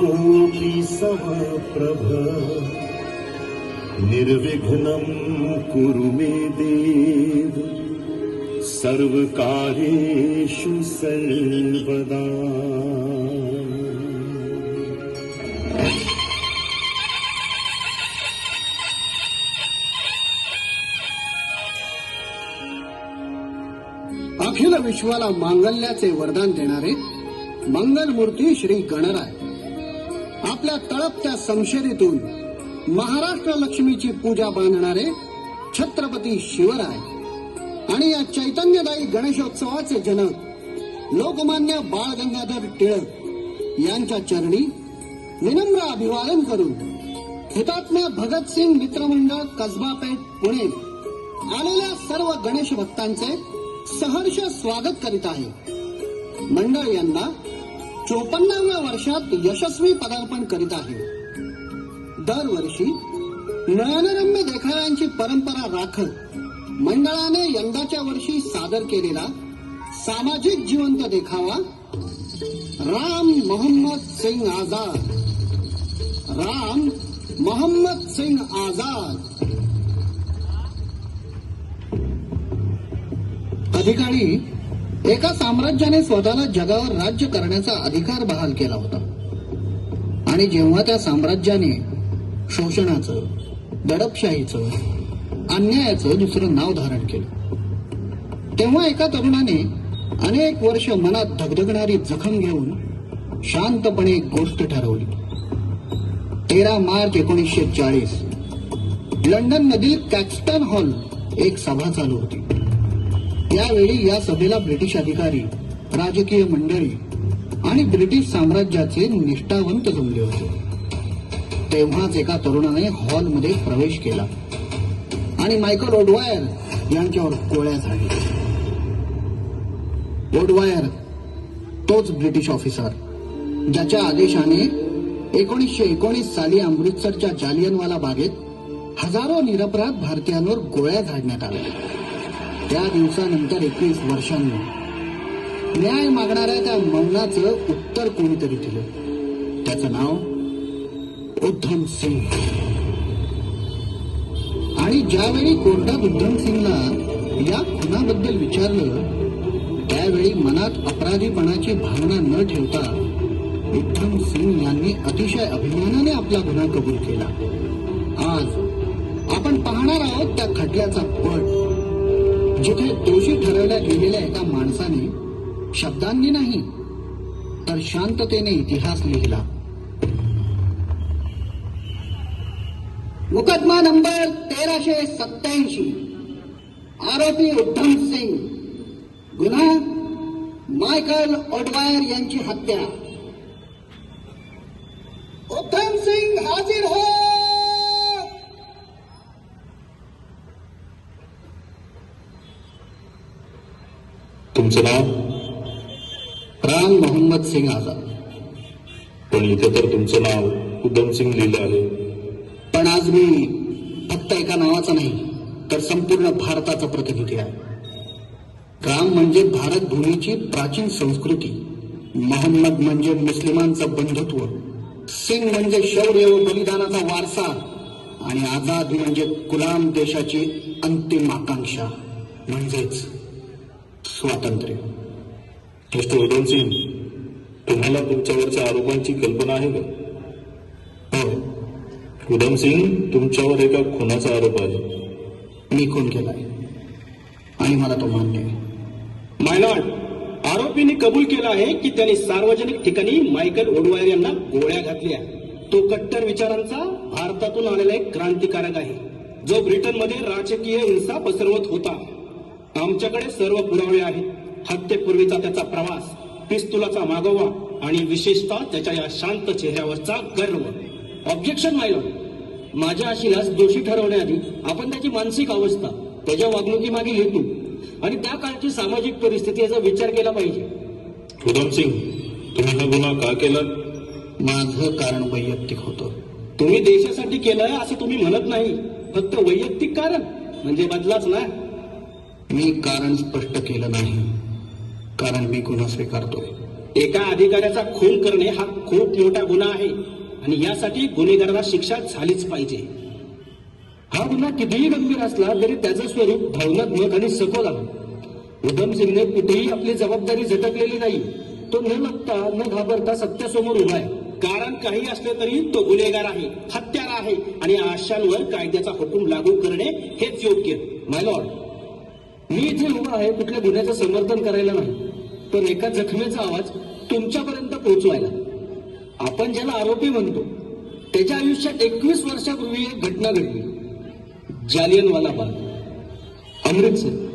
कोटि समप्रभ निर्विघ्नं कुरु मे देव। सर्वकार्येषु सर्वदा। अखिल विश्वाला मांगल्याचे वरदान देणारे मंगलमूर्ती श्री गणराय। आपल्या तळपत्या संशेरीतून महाराष्ट्र लक्ष्मीची पूजा बांधणारे छत्रपती शिवराय आणि या चैतन्यदायी गणेशोत्सवाचे जनक लोकमान्य बाळ गंगाधर टिळक यांच्या चरणी विनम्र अभिवादन करून हुतात्मा भगतसिंग मित्रमंडळ कसबा पेठ पुणे आलेल्या सर्व गणेश भक्तांचे सहर्ष स्वागत करीत आहे. मंडळ यांना चोपन्नाव्या वर्षात यशस्वी पदार्पण करीत आहे. दरवर्षी नयनरम्य देखाव्यांची परंपरा राखत मंडळाने यंदाच्या वर्षी सादर केलेला सामाजिक जिवंत देखावा राम मोहम्मद सिंग आझाद. राम मोहम्मद सिंग आझाद. अधिकारी एका साम्राज्याने स्वतःला जगावर राज्य करण्याचा अधिकार बहाल केला होता. आणि जेव्हा त्या साम्राज्याने शोषणाचं दडपशाहीचं अन्यायाचं दुसरं नाव धारण केलं तेव्हा एका तरुणाने अनेक वर्ष मनात धगधगणारी जखम घेऊन शांतपणे एक गोष्ट ठरवली. तेरा मार्च एकोणीसशे चाळीस लंडन मधील कॅक्स्टन हॉल एक सभा चालू होती. त्यावेळी या सभेला ब्रिटिश अधिकारी राजकीय मंडळी आणि ब्रिटिश साम्राज्याचे निष्ठावंत जमले होते. तेव्हाच एका तरुणाने हॉलमध्ये प्रवेश केला आणि मायकल ओडवायर यांच्यावर गोळ्या झाडल्या. ओडवायर तोच ब्रिटिश ऑफिसर ज्याच्या आदेशाने एकोणीसशे एकोणीस साली अमृतसरच्या जालियनवाला बागेत हजारो निरपराध भारतीयांवर गोळ्या झाडण्यात आल्या. त्या दिवसानंतर एकवीस वर्षांनी न्याय मागणाऱ्या त्या मौनाचं उत्तर कोणीतरी दिलं? त्याचं नाव उद्धम सिंग. आणि ज्यावेळी कोर्टात उद्धम सिंगला या खुनाबद्दल विचारलं त्यावेळी मनात अपराधीपणाची भावना न ठेवता विक्रम सिंग यांनी अतिशय अभिमानाने आपला गुन्हा कबूल केला. आज आपण पाहणार आहोत त्या खटल्याचा पट. म्हणजे जिथे दोषी ठरवल्या गेलेल्या एका माणसाने शब्दांनी नाही तर शांततेने इतिहास लिहिला. मुकदमा नंबर तेराशे सत्याऐंशी आरोपी उद्धम सिंग. गुन्हा मायकल ओडवायर यांची हत्या. उद्धम सिंग हाजीर तुमचं नाव? राम मोहम्मद सिंग आझाद. पण इथे तर तुमचं नाव उद्धम सिंग लिहिलं आहे. पण आज मी फक्त एका नावाचा नाही तर संपूर्ण भारताचा प्रतिनिधी आहे. राम म्हणजे भारत भूमीची प्राचीन संस्कृती. मोहम्मद म्हणजे मुस्लिमांचं बंधुत्व. सिंग म्हणजे शौर्य व बलिदानाचा वारसा. आणि आझाद म्हणजे गुलाम देशाची अंतिम आकांक्षा. म्हणजेच स्वातंत्र्य. मिस्टर उद्धम सिंग तुम्हाला तुमच्यावरच्या आरोपांची कल्पना आहे का? हो. उद्धम सिंग तुमच्यावर एका खुनाचा आरोप आहे. मी खून केलाय. आणि मला तो मान्य आहे. मायलॉर्ड आरोपीने कबूल केलं आहे की त्याने सार्वजनिक ठिकाणी मायकल ओडवायर यांना गोळ्या घातल्या. तो कट्टर विचारांचा भारतातून आलेला एक क्रांतिकारक आहे. जो ब्रिटनमध्ये राजकीय हिंसा पसरवत होता. आमच्याकडे सर्व पुरावे आहेत. हत्येपूर्वीचा त्याचा प्रवास पिस्तुलाचा मागोवा आणि विशेषतः त्याच्या या शांत चेहऱ्यावरचा गर्व. ऑब्जेक्शन मायलॉर्ड माझ्या आशिलास दोषी ठरवण्याआधी आपण त्याची मानसिक अवस्था त्याच्या वागणुकीमागील हेतू आणि त्या काळची सामाजिक परिस्थिती याचा विचार केला पाहिजे. उद्धम सिंग तुम्ही हा गुन्हा का केला? माझं कारण वैयक्तिक होतं. तुम्ही देशासाठी केलंय असं तुम्ही म्हणत नाही. फक्त वैयक्तिक कारण म्हणजे बदलाच ना. मी कारण स्पष्ट केलं नाही. कारण मी गुन्हा स्वीकारतोय. एका अधिकाऱ्याचा खून करणे हा खूप मोठा गुन्हा आहे आणि यासाठी गुन्हेगाराला शिक्षा झालीच पाहिजे. हा गुन्हा कितीही गंभीर असला तरी त्याचं स्वरूप भावनात्मक आणि सखोल आहे. उधम सिंगने कुठेही आपली जबाबदारी झटकलेली नाही. तो न लपता न घाबरता सत्यासमोर उभा आहे. कारण काही असले तरी तो गुन्हेगार आहे हत्यार आहे आणि आशांवर कायद्याचा हुकूम लागू करणे हेच योग्य. माय लॉर्ड मी इथे उभा आहे कुठल्या गुन्ह्याचं समर्थन करायला नाही. पण एका जखमेचा आवाज तुमच्यापर्यंत पोहोचवायला. आपण ज्याला आरोपी म्हणतो त्याच्या आयुष्यात एकवीस वर्षापूर्वी एक घटना घडली. जालियनवाला बाग. अमृतसर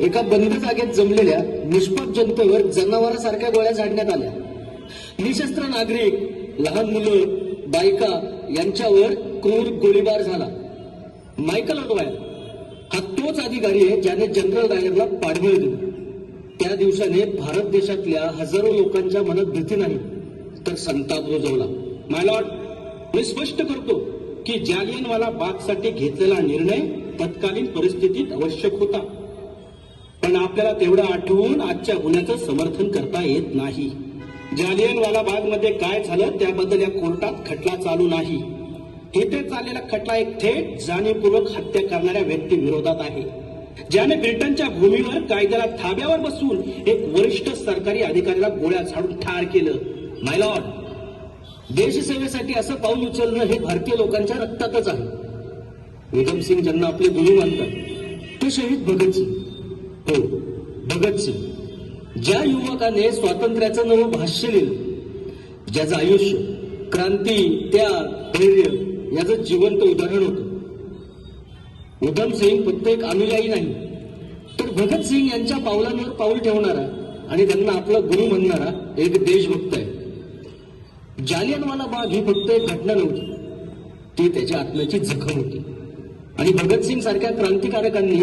एका बंद जागेत जमलेल्या निष्पाप जनतेवर जनावरांसारख्या गोळ्या झाडण्यात आल्या. निशस्त्र नागरिक लहान मुलं बायका यांच्यावर क्रूर गोळीबार झाला. मायकल अडवायर हा तोच अधिकारी आहे ज्याने जनरल डायरला पाठबळ दिलं. त्या दिवसाने भारत देशातल्या हजारो लोकांच्या मनात भीती नाही तर संताप रुजवला. माय लॉर्ड मी स्पष्ट करतो की जालियनवाला बागसाठी घेतलेला निर्णय तत्कालीन परिस्थितीत आवश्यक होता. पण आपल्याला तेवढं आठवून आजच्या गुन्ह्याचं समर्थन करता येत नाही. जालियनवाला बागमध्ये काय झालं त्याबद्दल या कोर्टात खटला चालू नाही. इथे चाललेला खटला एक थेट जाणीवपूर्वक हत्या करणाऱ्या व्यक्ती विरोधात आहे. ज्याने ब्रिटनच्या भूमीवर कायद्याला थाब्यावर बसून एक वरिष्ठ सरकारी अधिकाऱ्याला गोळ्या झाडून ठार केलं. मायलॉर्ड देशसेवेसाठी असं पाऊल उचलणं हे भारतीय लोकांच्या रक्तातच आहे. उधम सिंग ज्यांना आपले गुरु मानतात ते शहीद भगतसिंग हो भगतसिंग ज्या युवकाने स्वातंत्र्याचं नवं भाष्य लिहिलं ज्याचं आयुष्य क्रांती त्याग धैर्य याचं जिवंत उदाहरण होतं. उधम सिंग फक्त एक अनुयायी नाही. तर भगतसिंग यांच्या पावलांवर पाऊल ठेवणारा आणि त्यांना आपला गुरु म्हणणारा एक देशभक्त आहे. जालियनवाला बाग ही फक्त एक घटना नव्हती. ती त्याच्या आत्म्याची जखम होती. आणि भगतसिंग सारख्या क्रांतिकारकांनी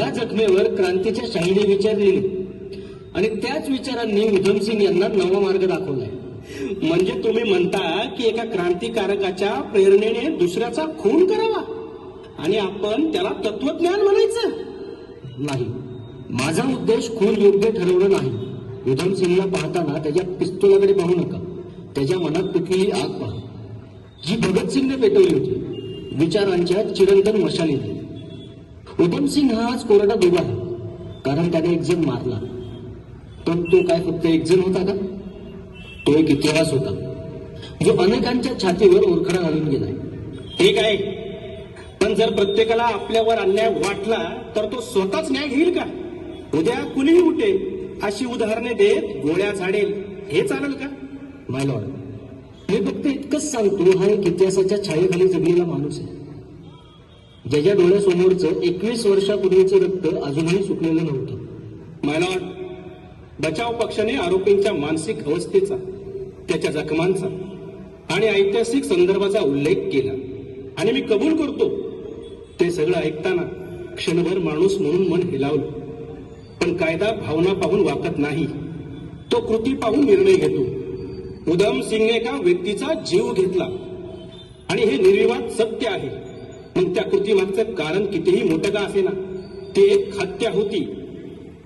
या जखमेवर क्रांतीच्या शाहिनी विचार लिहिले आणि त्याच विचारांनी उधमसिंग यांना नवा मार्ग दाखवलाय म्हणजे तुम्ही म्हणता की एका क्रांतिकारकाच्या प्रेरणेने दुसऱ्याचा खून करावा. आणि आपण त्याला तत्वज्ञान म्हणायचं. नाही. माझा उद्देश खून योग्य ठरवणं नाही. उधम सिंगला पाहताना त्याच्या पिस्तुलाकडे पाहू नका. त्याच्या मनात पिकलेली आग पहा. जी भगतसिंगने पेटवली होती. विचारांच्या चिरंतन मशालीने उधमसिंग हा आज कोरडा दुबा आहे. कारण त्याने एक जण मारला. पण तो काय फक्त एक जण होता का? तो एक इतिहास होता जो अनेकांच्या छातीवर ओरखडा घालून गेलाय ठीक आहे. पण जर प्रत्येकाला आपल्यावर अन्याय वाटला तर तो स्वतःच न्याय घेईल का? उद्या कुणीही उठेल अशी उदाहरणे देत गोळ्या झाडेल. हे चालेल का? माय लॉर्ड मी फक्त इतकंच सांगतो हा एक इतिहासाच्या छायेखाली जगलेला माणूस आहे. ज्याच्या डोळ्यासमोरचं एकवीस वर्षापूर्वीचं रक्त अजूनही सुकलेलं नव्हतं. मायलॉर्ड बचाव पक्षाने आरोपींच्या मानसिक अवस्थेचा त्याच्या जखमांचा आणि ऐतिहासिक संदर्भाचा उल्लेख केला. आणि मी कबूल करतो ते सगळं ऐकताना क्षणभर माणूस म्हणून मन हिलावलं. पण कायदा भावना पाहून वाकत नाही. तो कृती पाहून निर्णय घेतो. उधम सिंगने एका व्यक्तीचा जीव घेतला. आणि हे निर्विवाद सत्य आहे. पण त्या कृतीमागचं कारण कितीही मोठं का असेना ते एक हत्या होती.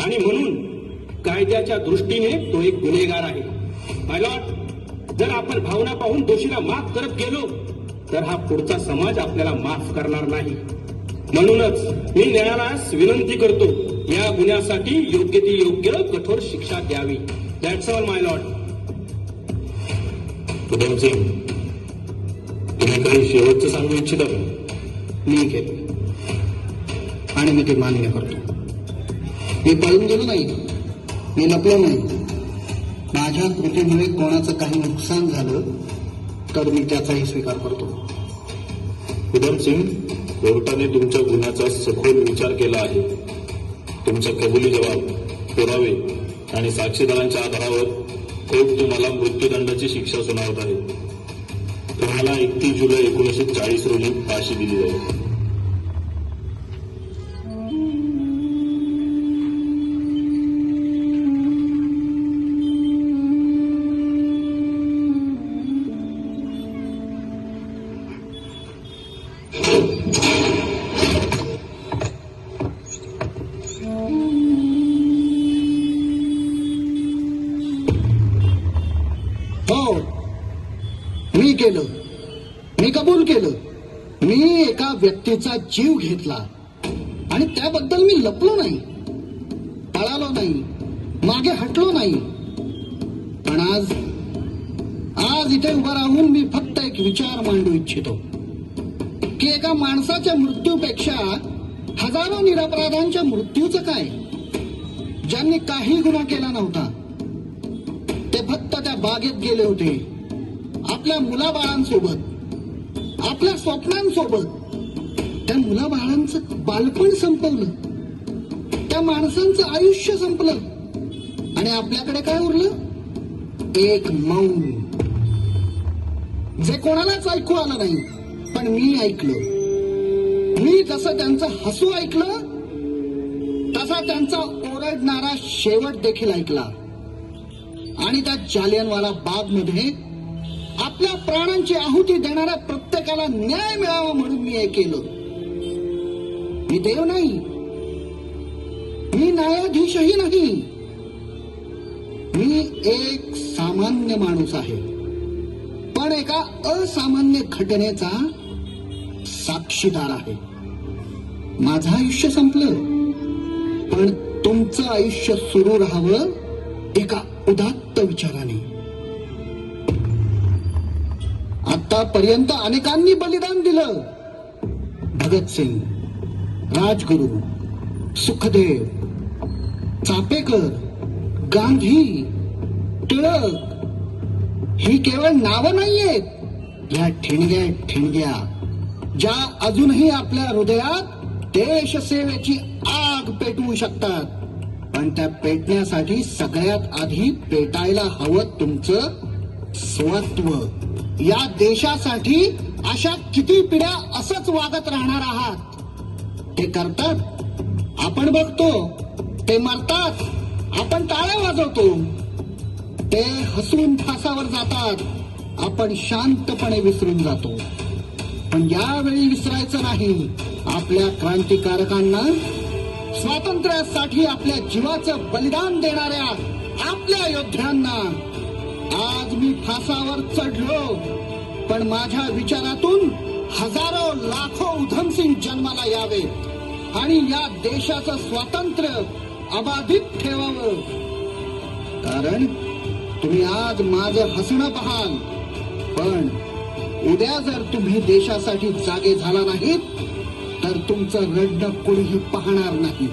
आणि म्हणून कायद्याच्या दृष्टीने तो एक गुन्हेगार आहे. मायलॉट जर आपण भावना पाहून दोषीला माफ करत गेलो तर हा पुढचा समाज आपल्याला माफ करणार नाही. म्हणूनच मी न्यायालयास विनंती करतो या गुन्ह्यासाठी योग्य ती योग्य कठोर शिक्षा द्यावी. That's all my lord Udham Singh तुम्ही काही शेवटचं सांगू इच्छिता मी केलं. आणि मी ते मान्य करतो. मी पळून गेलो नाही. मी लपलो नाही. माझ्या कृतीमुळे कोणाचं काही नुकसान झालं तर मी त्याचाही स्वीकार करतो. उधम सिंग कोर्टाने तुमच्या गुन्ह्याचा सखोल विचार केला आहे. तुमचा कबुली जबाब पुरावे आणि साक्षीदारांच्या आधारावर कोर्ट तुम्हाला मृत्यूदंडाची शिक्षा सुनावत आहे. तुम्हाला एकतीस जुलै एकोणीसशे चाळीस रोजी फाशी दिली जाईल. त्याचा जीव घेतला. आणि त्याबद्दल मी लपलो नाही. पळालो नाही. मागे हटलो नाही. पण आज आज इथे उभा राहून मी फक्त एक विचार मांडू इच्छितो. की एका माणसाच्या मृत्यूपेक्षा हजारो निरपराधांच्या मृत्यूचं काय? ज्यांनी काही गुन्हा केला नव्हता. ते फक्त त्या बागेत गेले होते. आपल्या मुलाबाळांसोबत आपल्या स्वप्नांसोबत. त्या मुलाबाळांचं बालपण संपवलं. त्या माणसांचं आयुष्य संपलं. आणि आपल्याकडे काय उरलं? एक मौन. जे कोणालाच ऐकू आलं नाही पण मी ऐकलं. मी जसं त्यांचं हसू ऐकलं तसा त्यांचा ओरडणारा शेवट देखील ऐकला. आणि त्या जालियनवाला बागमध्ये आपल्या प्राणांची आहुती देणाऱ्या प्रत्येकाला न्याय मिळावा म्हणून मी हे केलं. मी देव नाही. मी न्यायाधीशही नाही. मी एक सामान्य माणूस आहे. पण एका असामान्य घटनेचा साक्षीदार आहे. माझं आयुष्य संपलं. पण तुमचं आयुष्य सुरू राहावं एका उदात्त विचाराने. आतापर्यंत अनेकांनी बलिदान दिलं. भगतसिंग. राजगुरू सुखदेव चापेकर गांधी टिळक ही केवळ नावं नाहीयेत. या ठिणग्या ठिणग्या ज्या अजूनही आपल्या हृदयात देशसेवेची आग पेटवू शकतात. पण त्या पेटण्यासाठी सगळ्यात आधी पेटायला हवं तुमचं स्वत्व. या देशासाठी अशा किती पिढ्या असंच वागत राहणार आहात? ते करतात. आपण बघतो ते मरतात. आपण टाळ्या वाजवतो. ते हसून फासावर जातात. आपण शांतपणे विसरून जातो. पण यावेळी विसरायचं नाही. आपल्या क्रांतिकारकांना स्वातंत्र्यासाठी आपल्या जीवाचं बलिदान देणाऱ्या आपल्या योद्ध्यांना आज मी फासावर चढलो. पण माझ्या विचारातून हजारो लाखो उधमसिंग जन्माला यावे आणि या देशाचं स्वातंत्र्य अबाधित ठेवावं. कारण तुम्ही आज माझं हसणं पाहाल पण उद्या जर तुम्ही देशासाठी जागे झाला नाहीत तर तुमचं रडणं कोणीही पाहणार नाही.